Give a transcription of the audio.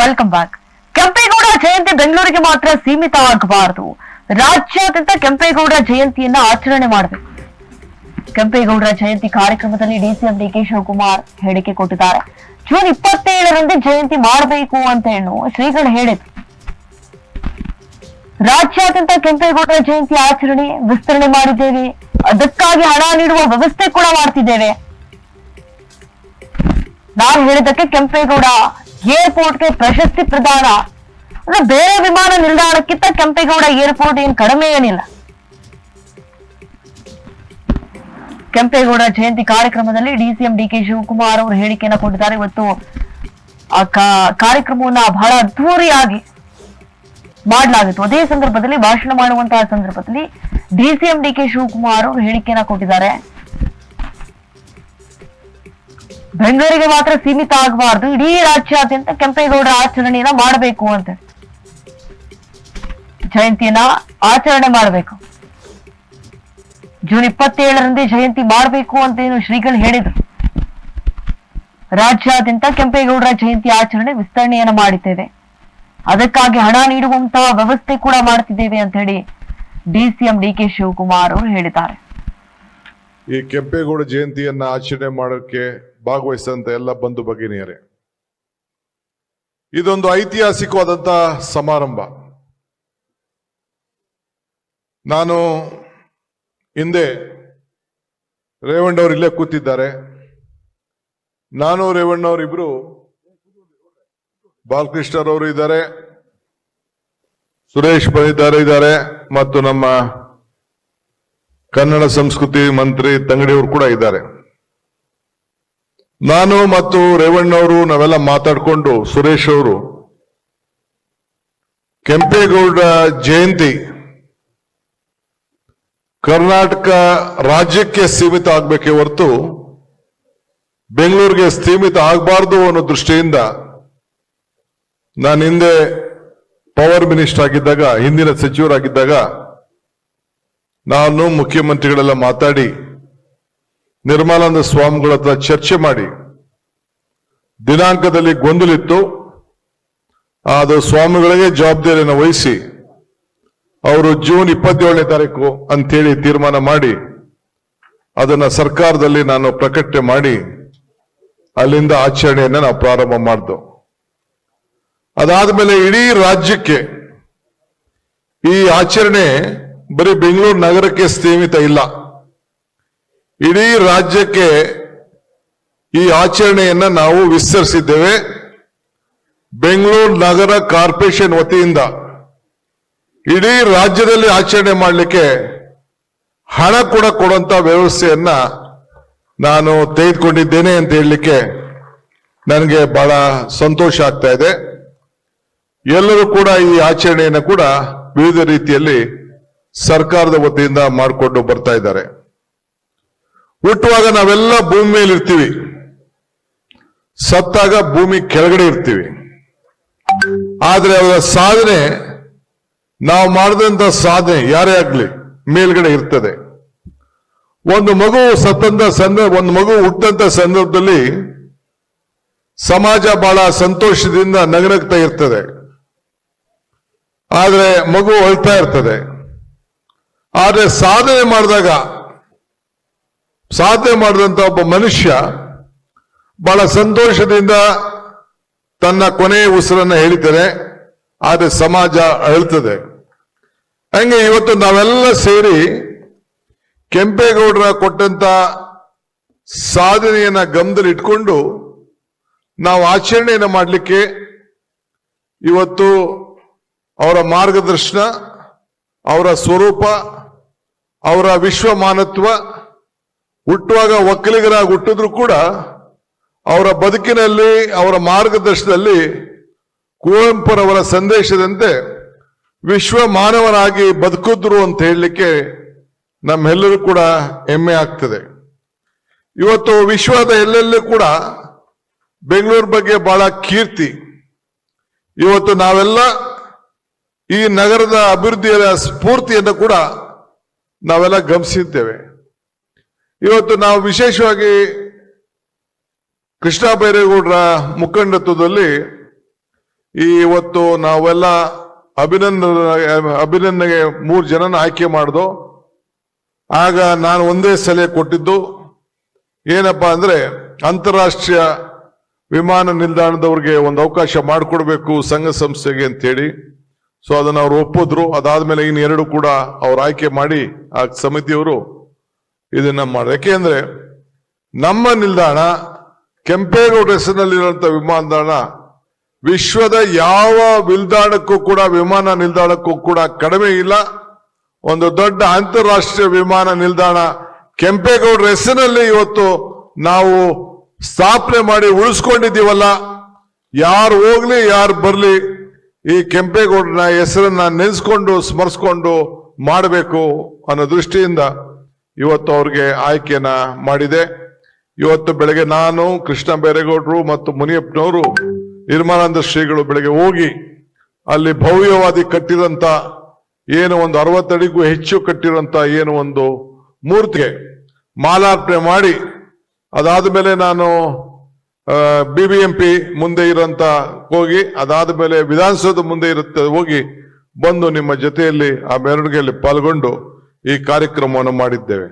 Welcome back Kempegowda ಜಯಂತಿ ಬೆಂಗಳೂರಿಗೆ ಮಾತ್ರ ಸೀಮಿತವಾಗಬಾರದು. ರಾಜ್ಯಾದ್ಯಂತ ಕೆಂಪೇಗೌಡ ಜಯಂತಿಯನ್ನ ಆಚರಣೆ ಮಾಡಬೇಕು. ಕೆಂಪೇಗೌಡರ ಜಯಂತಿ ಕಾರ್ಯಕ್ರಮದಲ್ಲಿ ಡಿಸಿಎಂ ಡಿಕೆ ಶಿವಕುಮಾರ್ ಹೇಳಿಕೆ ಕೊಟ್ಟಿದ್ದಾರೆ. ಜೂನ್ ಇಪ್ಪತ್ತೇಳರಂದು ಜಯಂತಿ ಮಾಡಬೇಕು ಅಂತ ಹೇಳು ಶ್ರೀಗಳು ಹೇಳಿದ್ರು. ರಾಜ್ಯಾದ್ಯಂತ ಕೆಂಪೇಗೌಡರ ಜಯಂತಿ ಆಚರಣೆ ವಿಸ್ತರಣೆ ಮಾಡಿದ್ದೇವೆ. ಅದಕ್ಕಾಗಿ ಹಣ ನೀಡುವ ವ್ಯವಸ್ಥೆ ಕೂಡ ಮಾಡ್ತಿದ್ದೇವೆ. ನಾನು ಹೇಳಿದ್ದಕ್ಕೆ ಕೆಂಪೇಗೌಡ ಏರ್ಪೋರ್ಟ್ಗೆ ಪ್ರಶಸ್ತಿ ಪ್ರದಾನ. ಅಂದ್ರೆ ಬೇರೆ ವಿಮಾನ ನಿಲ್ದಾಣಕ್ಕಿಂತ ಕೆಂಪೇಗೌಡ ಏರ್ಪೋರ್ಟ್ ಏನ್ ಕಡಿಮೆ ಏನಿಲ್ಲ. ಕೆಂಪೇಗೌಡ ಜಯಂತಿ ಕಾರ್ಯಕ್ರಮದಲ್ಲಿ ಡಿಸಿಎಂ ಡಿಕೆ ಶಿವಕುಮಾರ್ ಅವರು ಹೇಳಿಕೆಯನ್ನ ಕೊಟ್ಟಿದ್ದಾರೆ. ಇವತ್ತು ಆ ಕಾರ್ಯಕ್ರಮವನ್ನ ಬಹಳ ಅದ್ಧೂರಿಯಾಗಿ ಮಾಡಲಾಗಿತ್ತು. ಅದೇ ಸಂದರ್ಭದಲ್ಲಿ ಭಾಷಣ ಮಾಡುವಂತಹ ಸಂದರ್ಭದಲ್ಲಿ ಡಿಸಿಎಂ ಡಿಕೆ ಶಿವಕುಮಾರ್ ಅವರು ಹೇಳಿಕೆಯನ್ನ ಕೊಟ್ಟಿದ್ದಾರೆ. ಬೆಂಗಳೂರಿಗೆ ಮಾತ್ರ ಸೀಮಿತ ಆಗಬಾರ್ದು. ಇಡೀ ರಾಜ್ಯಾದ್ಯಂತ ಕೆಂಪೇಗೌಡರ ಆಚರಣೆಯನ್ನ ಮಾಡಬೇಕು ಅಂತ. ಜಯಂತಿಯನ್ನ ಆಚರಣೆ ಮಾಡಬೇಕು. ಜೂನ್ ಇಪ್ಪತ್ತೇಳರಂದೇ ಜಯಂತಿ ಮಾಡಬೇಕು ಅಂತ ಏನು ಶ್ರೀಗಳು ಹೇಳಿದ್ರು. ರಾಜ್ಯಾದ್ಯಂತ ಕೆಂಪೇಗೌಡರ ಜಯಂತಿ ಆಚರಣೆ ವಿಸ್ತರಣೆಯನ್ನ ಮಾಡಿದ್ದೇವೆ. ಅದಕ್ಕಾಗಿ ಹಣ ನೀಡುವಂತಹ ವ್ಯವಸ್ಥೆ ಕೂಡ ಮಾಡ್ತಿದ್ದೇವೆ ಅಂತ ಹೇಳಿ ಡಿಸಿಎಂ ಡಿ ಕೆ ಶಿವಕುಮಾರ್ ಅವರು ಹೇಳಿದ್ದಾರೆ. ಈ ಕೆಂಪೇಗೌಡ ಜಯಂತಿಯನ್ನ ಆಚರಣೆ ಮಾಡೋಕ್ಕೆ ಭಾಗವಹಿಸಿದಂತ ಎಲ್ಲ ಬಂಧು ಭಗಿನಿಯರೇ, ಇದೊಂದು ಐತಿಹಾಸಿಕವಾದಂತ ಸಮಾರಂಭ. ನಾನು ಹಿಂದೆ ರೇವಣ್ಣವ್ರು ಇಲ್ಲೇ ಕೂತಿದ್ದಾರೆ. ನಾನು ರೇವಣ್ಣವರಿಬ್ರು ಬಾಲಕೃಷ್ಣರವರು ಇದ್ದಾರೆ, ಸುರೇಶ್ ಬಂದಿದ್ದಾರೆ ಇದ್ದಾರೆ, ಮತ್ತು ನಮ್ಮ ಕನ್ನಡ ಸಂಸ್ಕೃತಿ ಮಂತ್ರಿ ತಂಗಡಿಯವರು ಕೂಡ ಇದ್ದಾರೆ. ನಾನು ಮತ್ತು ರೇವಣ್ಣವರು ನಾವೆಲ್ಲ ಮಾತಾಡಿಕೊಂಡು ಸುರೇಶ್ ಅವರು, ಕೆಂಪೇಗೌಡ ಜಯಂತಿ ಕರ್ನಾಟಕ ರಾಜ್ಯಕ್ಕೆ ಸೀಮಿತ ಆಗ್ಬೇಕೇ ಹೊರತು ಬೆಂಗಳೂರಿಗೆ ಸೀಮಿತ ಆಗಬಾರ್ದು ಅನ್ನೋ ದೃಷ್ಟಿಯಿಂದ ನಾನು ಹಿಂದೆ ಪವರ್ ಮಿನಿಸ್ಟರ್ ಆಗಿದ್ದಾಗ, ಹಿಂದಿನ ಸಚಿವರಾಗಿದ್ದಾಗ ನಾನು ಮುಖ್ಯಮಂತ್ರಿಗಳೆಲ್ಲ ಮಾತಾಡಿ ನಿರ್ಮಲಾನಂದ ಸ್ವಾಮಿಗಳ ಹತ್ರ ಚರ್ಚೆ ಮಾಡಿ ದಿನಾಂಕದಲ್ಲಿ ಗೊಂದಲಿತ್ತು. ಅದು ಸ್ವಾಮಿಗಳಿಗೆ ಜವಾಬ್ದಾರಿಯನ್ನು ವಹಿಸಿ ಅವರು ಜೂನ್ ಇಪ್ಪತ್ತೇಳನೇ ತಾರೀಕು ಅಂತೇಳಿ ತೀರ್ಮಾನ ಮಾಡಿ ಅದನ್ನ ಸರ್ಕಾರದಲ್ಲಿ ನಾನು ಪ್ರಕಟಣೆ ಮಾಡಿ ಅಲ್ಲಿಂದ ಆಚರಣೆಯನ್ನ ನಾವು ಪ್ರಾರಂಭ ಮಾಡಿದ್ದು ಅದಾದ್ಮೇಲೆ ಇಡೀ ರಾಜ್ಯಕ್ಕೆ ಈ ಆಚರಣೆ ಬರೀ ಬೆಂಗಳೂರು ನಗರಕ್ಕೆ ಸೀಮಿತ ಇಲ್ಲ. ಇಡೀ ರಾಜ್ಯಕ್ಕೆ ಈ ಆಚರಣೆಯನ್ನ ನಾವು ವಿಸ್ತರಿಸಿದ್ದೇವೆ. ಬೆಂಗಳೂರು ನಗರ ಕಾರ್ಪೊರೇಷನ್ ವತಿಯಿಂದ ಇಡೀ ರಾಜ್ಯದಲ್ಲಿ ಆಚರಣೆ ಮಾಡಲಿಕ್ಕೆ ಹಣ ಕೂಡ ಕೊಡುವಂತ ವ್ಯವಸ್ಥೆಯನ್ನ ನಾನು ತೆಗೆದುಕೊಂಡಿದ್ದೇನೆ ಅಂತ ಹೇಳಲಿಕ್ಕೆ ನನಗೆ ಬಹಳ ಸಂತೋಷ ಆಗ್ತಾ ಇದೆ. ಎಲ್ಲರೂ ಕೂಡ ಈ ಆಚರಣೆಯನ್ನು ಕೂಡ ವಿವಿಧ ರೀತಿಯಲ್ಲಿ ಸರ್ಕಾರದ ವತಿಯಿಂದ ಮಾಡಿಕೊಂಡು ಬರ್ತಾ ಇದ್ದಾರೆ. ಹುಟ್ಟುವಾಗ ನಾವೆಲ್ಲ ಭೂಮಿ ಮೇಲೆ ಇರ್ತೀವಿ. ಸತ್ತಾಗ ಭೂಮಿ ಕೆಳಗಡೆ ಇರ್ತೀವಿ. ಆದ್ರೆ ಅವರ ಸಾಧನೆ ನಾವು ಮಾಡಿದಂತ ಸಾಧನೆ ಯಾರೇ ಆಗ್ಲಿ ಮೇಲ್ಗಡೆ ಇರ್ತದೆ. ಒಂದು ಮಗು ಸತ್ತಂತ ಸಂದರ್ಭ ಒಂದು ಮಗು ಹುಟ್ಟಂತ ಸಂದರ್ಭದಲ್ಲಿ ಸಮಾಜ ಬಹಳ ಸಂತೋಷದಿಂದ ನಗನಗ್ತಾ ಇರ್ತದೆ. ಆದ್ರೆ ಮಗು ಅಳ್ತಾ ಇರ್ತದೆ. ಆದ್ರೆ ಸಾಧನೆ ಮಾಡಿದಾಗ ಸಾಧನೆ ಮಾಡಿದಂತ ಒಬ್ಬ ಮನುಷ್ಯ ಬಹಳ ಸಂತೋಷದಿಂದ ತನ್ನ ಕೊನೆಯ ಉಸಿರನ್ನು ಹೇಳಿದ್ದಾರೆ, ಆದರೆ ಸಮಾಜ ಅಳ್ತದೆ ಹಂಗೆ ಇವತ್ತು ನಾವೆಲ್ಲ ಸೇರಿ ಕೆಂಪೇಗೌಡರ ಕೊಟ್ಟಂತ ಸಾಧನೆಯನ್ನ ಗಮನದಲ್ಲಿ ಇಟ್ಕೊಂಡು ನಾವು ಆಚರಣೆಯನ್ನು ಮಾಡಲಿಕ್ಕೆ ಇವತ್ತು ಅವರ ಮಾರ್ಗದರ್ಶನ, ಅವರ ಸ್ವರೂಪ, ಅವರ ವಿಶ್ವಮಾನತ್ವ ಹುಟ್ಟುವಾಗ ಒಕ್ಕಲಿಗರಾಗಿ ಹುಟ್ಟಿದ್ರು ಕೂಡ ಅವರ ಬದುಕಿನಲ್ಲಿ, ಅವರ ಮಾರ್ಗದರ್ಶನದಲ್ಲಿ ಕುವೆಂಪುರವರ ಸಂದೇಶದಂತೆ ವಿಶ್ವ ಮಾನವನಾಗಿ ಬದುಕಿದ್ರು ಅಂತ ಹೇಳಲಿಕ್ಕೆ ನಮ್ಮೆಲ್ಲರೂ ಕೂಡ ಹೆಮ್ಮೆ ಆಗ್ತದೆ. ಇವತ್ತು ವಿಶ್ವದ ಎಲ್ಲೆಲ್ಲೂ ಕೂಡ ಬೆಂಗಳೂರು ಬಗ್ಗೆ ಬಹಳ ಕೀರ್ತಿ. ಇವತ್ತು ನಾವೆಲ್ಲ ಈ ನಗರದ ಅಭಿವೃದ್ಧಿಯ ಸ್ಫೂರ್ತಿಯನ್ನು ಕೂಡ ನಾವೆಲ್ಲ ಗಮನಿಸಿದ್ದೇವೆ. ಇವತ್ತು ನಾವು ವಿಶೇಷವಾಗಿ ಕೃಷ್ಣ ಬೈರೇಗೌಡರ ಮುಖಂಡತ್ವದಲ್ಲಿ ಈ ಇವತ್ತು ನಾವೆಲ್ಲ ಅಭಿನಂದನ, ಅಭಿನಂದನೆಗೆ ಮೂರು ಜನನ ಆಯ್ಕೆ ಮಾಡ್ದು, ಆಗ ನಾನು ಒಂದೇ ಸಲಹೆ ಕೊಟ್ಟಿದ್ದು, ಏನಪ್ಪಾ ಅಂದ್ರೆ ಅಂತಾರಾಷ್ಟ್ರೀಯ ವಿಮಾನ ನಿಲ್ದಾಣದವ್ರಿಗೆ ಒಂದು ಅವಕಾಶ ಮಾಡಿಕೊಡ್ಬೇಕು ಸಂಘ ಸಂಸ್ಥೆಗೆ ಅಂತೇಳಿ. ಸೊ ಅದನ್ನ ಅವ್ರು ಒಪ್ಪಿದ್ರು. ಅದಾದ್ಮೇಲೆ ಇನ್ನು ಎರಡು ಕೂಡ ಅವ್ರು ಆಯ್ಕೆ ಮಾಡಿ ಆ ಸಮಿತಿಯವರು ಇದನ್ನ ಯಾಕೆ ಯಾಕೆಂದ್ರೆ ನಮ್ಮ ನಿಲ್ದಾಣ ಕೆಂಪೇಗೌಡ ಹೆಸರಿನಲ್ಲಿರುವಂತ ವಿಮಾನ ನಿಲ್ದಾಣ ವಿಶ್ವದ ಯಾವ ನಿಲ್ದಾಣಕ್ಕೂ ಕೂಡ, ವಿಮಾನ ನಿಲ್ದಾಣಕ್ಕೂ ಕೂಡ ಕಡಿಮೆ ಇಲ್ಲ. ಒಂದು ದೊಡ್ಡ ಅಂತಾರಾಷ್ಟ್ರೀಯ ವಿಮಾನ ನಿಲ್ದಾಣ ಕೆಂಪೇಗೌಡರ ಹೆಸರಿನಲ್ಲಿ ಇವತ್ತು ನಾವು ಸ್ಥಾಪನೆ ಮಾಡಿ ಉಳಿಸ್ಕೊಂಡಿದ್ದೀವಲ್ಲ. ಯಾರು ಹೋಗ್ಲಿ, ಯಾರು ಬರ್ಲಿ, ಈ ಕೆಂಪೇಗೌಡನ ಹೆಸರನ್ನ ನೆನೆಸ್ಕೊಂಡು, ಸ್ಮರಿಸ್ಕೊಂಡು ಮಾಡಬೇಕು ಅನ್ನೋ ದೃಷ್ಟಿಯಿಂದ ಇವತ್ತು ಅವ್ರಿಗೆ ಆಯ್ಕೆನ ಮಾಡಿದೆ. ಇವತ್ತು ಬೆಳಗ್ಗೆ ನಾನು, ಕೃಷ್ಣ ಬೇರೆಗೌಡರು ಮತ್ತು ಮುನಿಯಪ್ಪನವರು ನಿರ್ಮಾನಂದ ಶ್ರೀಗಳು ಬೆಳಗ್ಗೆ ಹೋಗಿ ಅಲ್ಲಿ ಭವ್ಯವಾದಿ ಕಟ್ಟಿದಂತ ಏನು ಒಂದು ಅರವತ್ತಡಿಗೂ ಹೆಚ್ಚು ಕಟ್ಟಿರುವಂತ ಏನು ಒಂದು ಮೂರ್ತಿಗೆ ಮಾಲಾರ್ಪಣೆ ಮಾಡಿ, ಅದಾದ ಮೇಲೆ ನಾನು ಬಿ ಬಿ ಎಂ ಪಿ ಮುಂದೆ ಇರೋಂತ ಹೋಗಿ, ಅದಾದ ಮೇಲೆ ವಿಧಾನಸೌಧ ಮುಂದೆ ಇರುತ್ತೆ, ಹೋಗಿ ಬಂದು ನಿಮ್ಮ ಜೊತೆಯಲ್ಲಿ ಆ ಮೆರವಣಿಗೆಯಲ್ಲಿ ಪಾಲ್ಗೊಂಡು ಈ ಕಾರ್ಯಕ್ರಮವನ್ನು ಮಾಡಿದ್ದೇವೆ.